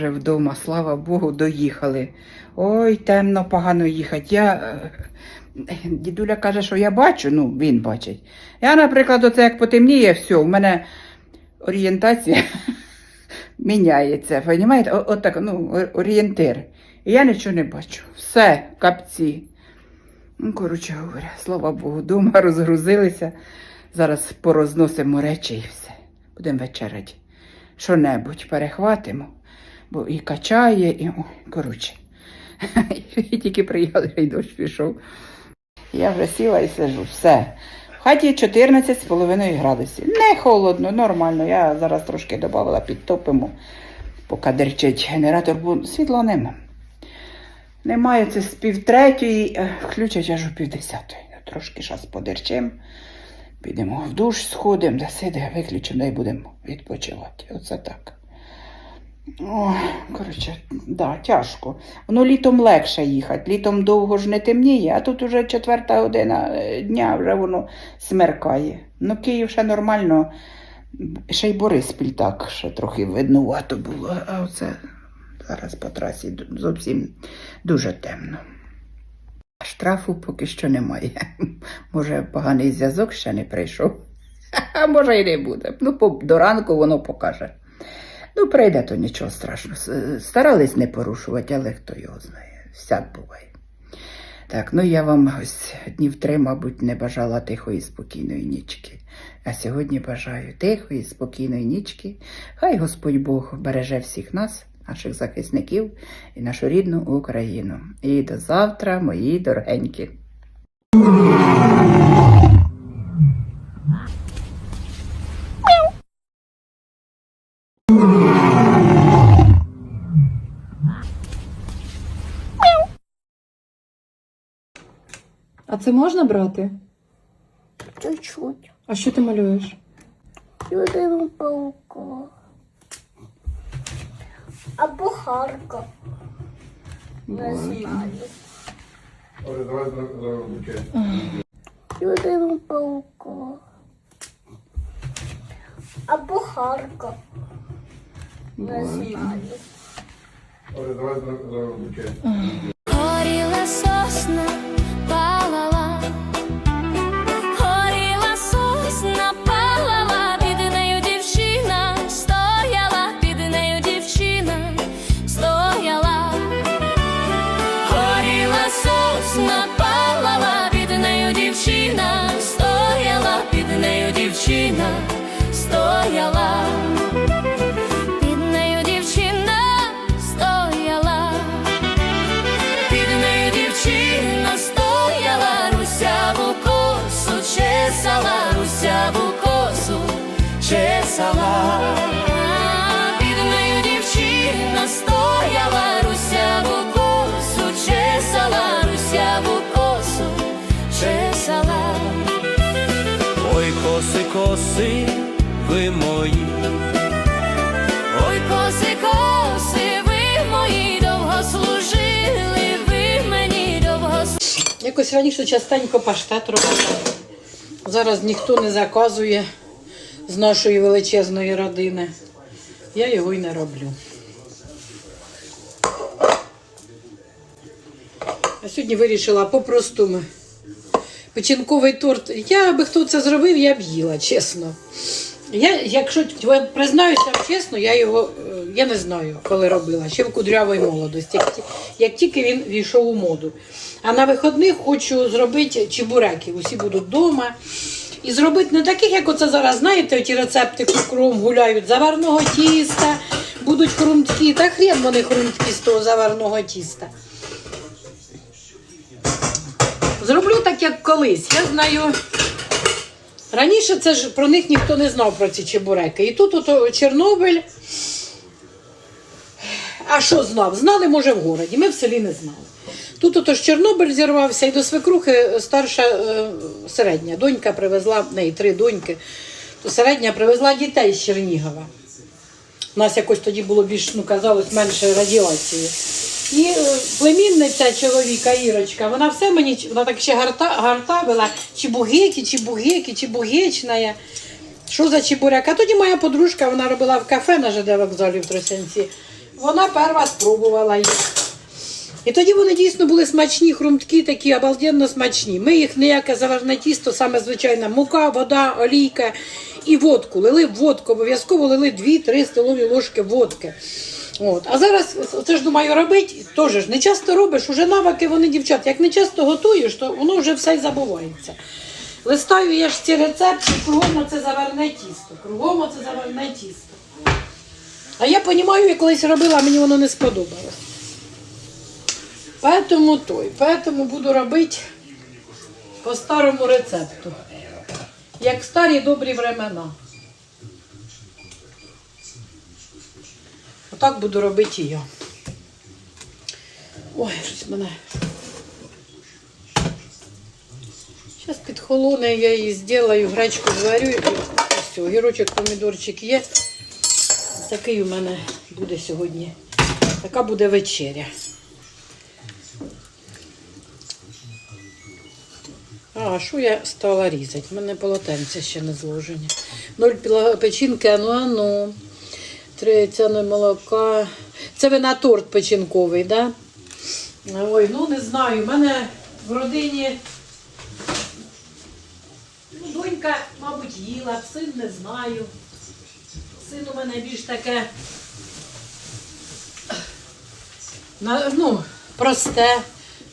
Вже вдома, слава Богу, доїхали. Ой, темно, погано їхати. Я... е, Дідуля каже, що я бачу, ну, він бачить. Я, наприклад, оце як потемніє, все, в мене орієнтація міняється. Понімаєте? От так, ну, орієнтир. І я нічого не бачу. Все, капці. Ну, коротше говоря, слава Богу, дома розгрузилися. Зараз порозносимо речі і все. Будемо вечеряти. Що-небудь перехватимо, і качає, і ой, коротше. І тільки приїхали, і дощ пішов. Я вже сіла і сижу. Все. В хаті 14,5 градусів. Не холодно, нормально. Я зараз трошки додала, підтопимо, поки дерчить генератор, бо світла нема. Немає це з півтретьої, е, включать аж у півдесятої. Ну, Трошки зараз подерчим. Підемо в душ, сходимо, да сиде, виключимо, да будемо відпочивати. Оце так. О, коротше, да, тяжко. Воно літом легше їхати. Літом довго ж не темніє, а тут уже четверта година е, дня, вже воно смеркає. Ну, Київ ще нормально. Ще й Бориспіль так, ще трохи виднувато було. А оце зараз по трасі зовсім дуже темно. Штрафу поки що немає. Може, поганий зв'язок ще не прийшов. А може і не буде. Ну, до ранку воно покаже. Ну, прийде, то нічого страшного. Старались не порушувати, але хто його знає. Всяк буває. Так, ну я вам ось днів три, мабуть, не бажала тихої, спокійної нічки. А сьогодні бажаю тихої, спокійної нічки. Хай Господь Бог береже всіх нас, наших захисників і нашу рідну Україну. І до завтра, мої дорогенькі. Це можна брати? Чуть-чуть. А що ти малюєш? Людину паука. Або Харка. Не знаю. Давай. Людину паука. Або Харка. Не знаю. Давай за руки. Горіла сосна, ви мої, Ой, коси, коси, ви мої довго служили, ви мені довго Якось раніше частенько паштет робила. Зараз ніхто не заказує з нашої величезної родини. Я його й не роблю. А сьогодні вирішила по-простому. Печінковий торт. Я би хто це зробив, я б їла, чесно. Я, якщо признаюся чесно, я його е, я не знаю, коли робила, ще в кудрявій молодості, як, як тільки він війшов у моду. А на вихідних хочу зробити чебуреки. Усі будуть вдома. І зробити не таких, як оце зараз, знаєте, ті рецепти кукром гуляють, заварного тіста, будуть хрумткі. Та хрен вони хрумткі з того заварного тіста. Зроблю так, як колись. Я знаю. Раніше це ж про них ніхто не знав про ці чебуреки. І тут ото Чорнобиль. А що знав? Знали, може, в городі. Ми в селі не знали. Тут ото Чорнобиль зірвався, і до свекрухи старша е, середня донька привезла, в неї три доньки, то середня привезла дітей з Чернігова. У нас якось тоді було більш, ну казалось, менше радіації. І е, племінниця чоловіка Ірочка, вона все мені, вона так ще гарта, гартавила, чебугеки, чебугеки, чебугечная. Що за чебуряк? А тоді моя подружка, вона робила в кафе на ЖД вокзалі в Тросянці. вона перша спробувала їх. І тоді вони дійсно були смачні, хрумткі, такі обалденно смачні. Ми їх ніяке заварне тісто, саме звичайна мука, вода, олійка і водку. Лили водку, обов'язково лили 2-3 столові ложки водки. От. А зараз це ж думаю робити, теж ж не часто робиш, уже навики вони дівчат. Як не часто готуєш, то воно вже все й забувається. Листаю я ж ці рецепти, кругом це заварне тісто. Кругом це заварне тісто. А я розумію, я колись робила, мені воно не сподобалось. Поэтому той, поэтому буду робити по старому рецепту. Як старі добрі времена. Отак буду робити і я. Ой, щось мене. Зараз підхолоне, я її зроблю, гречку зварю і все. Огірочок, помідорчик є. Такий у мене буде сьогодні. Така буде вечеря. А, що я стала різати? У мене полотенця ще не зложені. Ноль печінки, ану, ану. Три цяни молока. Це ви на торт печінковий, так? Да? Ой, ну не знаю. У мене в родині ну, донька, мабуть, їла, син не знаю. Син у мене більш таке. Ну, просте,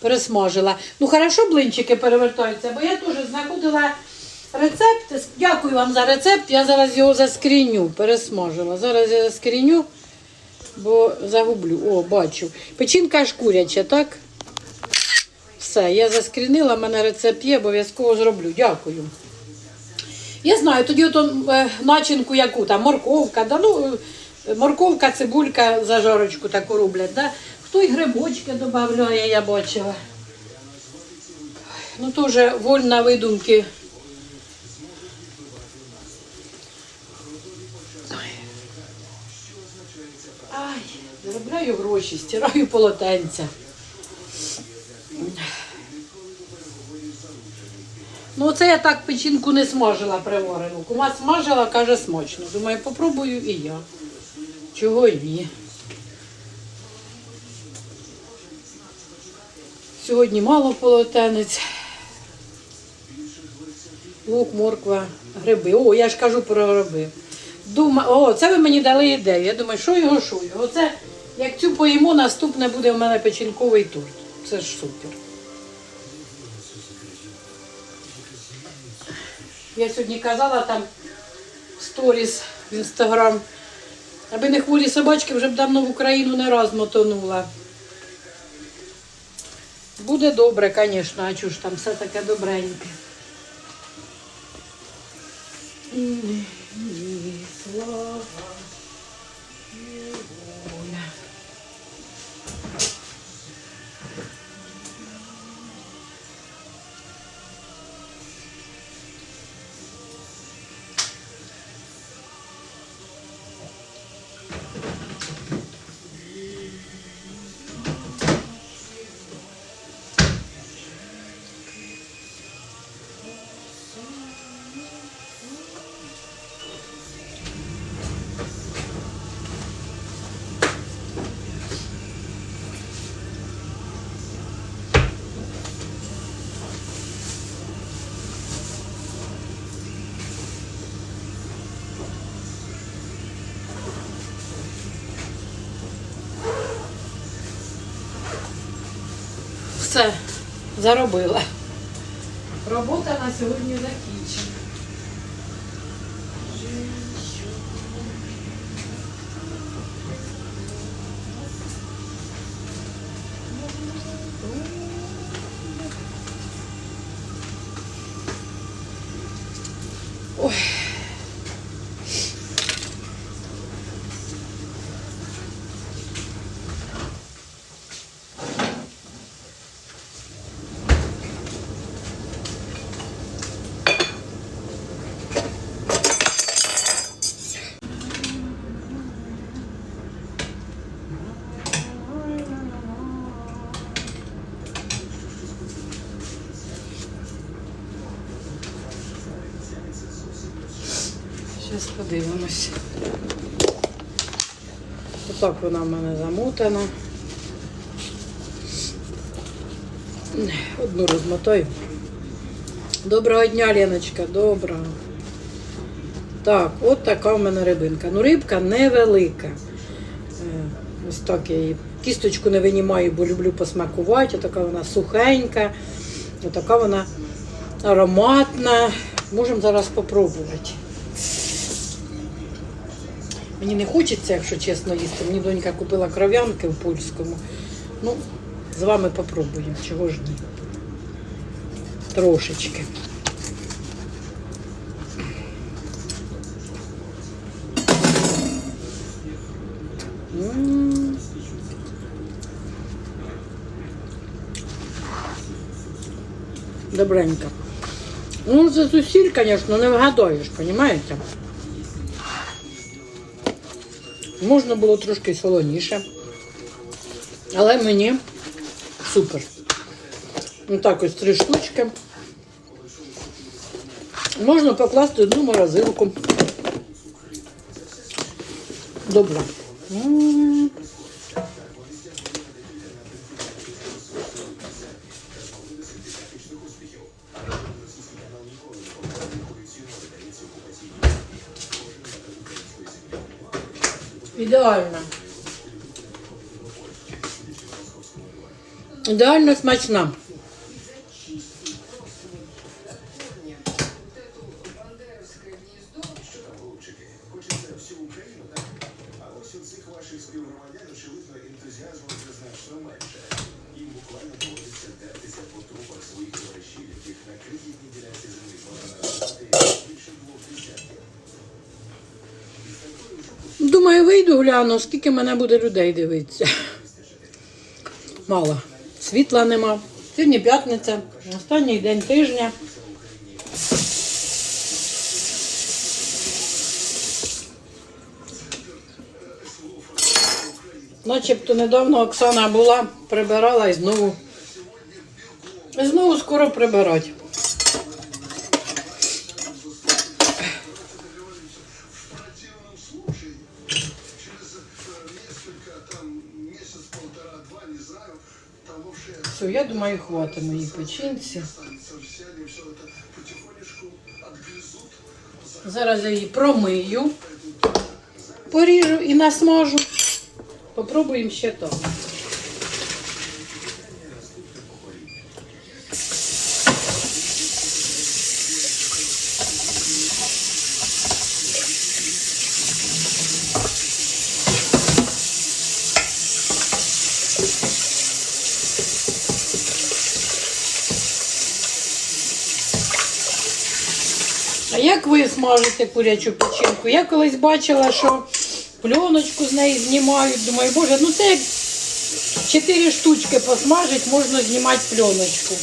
пересмажила. Ну, хорошо блинчики перевертаються, бо я теж знаходила рецепт. Дякую вам за рецепт. Я зараз його заскріню, пересмажила. Зараз я заскріню, бо загублю. О, бачу. Печінка ж куряча, так? Все, я заскрінила, в мене рецепт є, обов'язково зроблю. Дякую. Я знаю, тоді ото е, начинку яку там, морковка, да, ну, е, морковка, цибулька, зажарочку таку роблять. Да? Хто й грибочки додає, я бачила. Ну, теж вольна видумки. Гроші, стираю полотенця. Ну, це я так печінку не смажила приварену. Кума смажила, каже, смачно. Думаю, попробую і я. Чого ні. Сьогодні мало полотенець. Лук, морква, гриби. О, я ж кажу про гриби. Дума... О, це ви мені дали ідею. Я думаю, що його, що його. Оце, як цю поїмо, наступне буде в мене печінковий торт. Це ж супер. Я сьогодні казала там сторіс в інстаграм. Аби не хворі собачки, вже б давно в Україну не раз мотонула. Буде добре, звісно, а чого ж там все таке добреньке. Слава, Все, заробила. Робота на сьогодні закінчена. Зараз подивимось. Отак вона в мене замотана. Одну розмотаю. Доброго дня, Леночка, доброго. Так, от така в мене рибинка. Ну, рибка невелика. Е, Ось так я її кісточку не винімаю, бо люблю посмакувати. Отака вона сухенька, отака вона ароматна. Можемо зараз спробувати. Мені не хочеться, якщо чесно, їсти. Мені донька купила кров'янки в польському. Ну, з вами попробуємо, чого ж ні. Трошечки. Добренько. Ну, за зусиль, звісно, не вгадаєш, розумієте? Можна було трошки солоніше. Але мені супер. Ну так ось три штучки. Можна покласти одну морозилку. Добре. М. Ідеально. Ідеально смачна. Думаю, гляну, скільки мене буде людей дивитися. Мало. Світла нема. Сьогодні п'ятниця, останній день тижня. Начебто недавно Оксана була, прибирала і знову. І знову скоро прибирать. Все, я думаю, хватить моїй печінці. Зараз я її промию, поріжу і насмажу. Попробуємо ще то. Ви смажите курячу печінку? Я колись бачила, що пленочку з неї знімають. Думаю, боже, ну це як чотири штучки посмажить, можна знімати пленочку.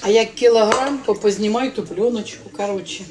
А як кілограм, то познімай ту пленочку, коротше.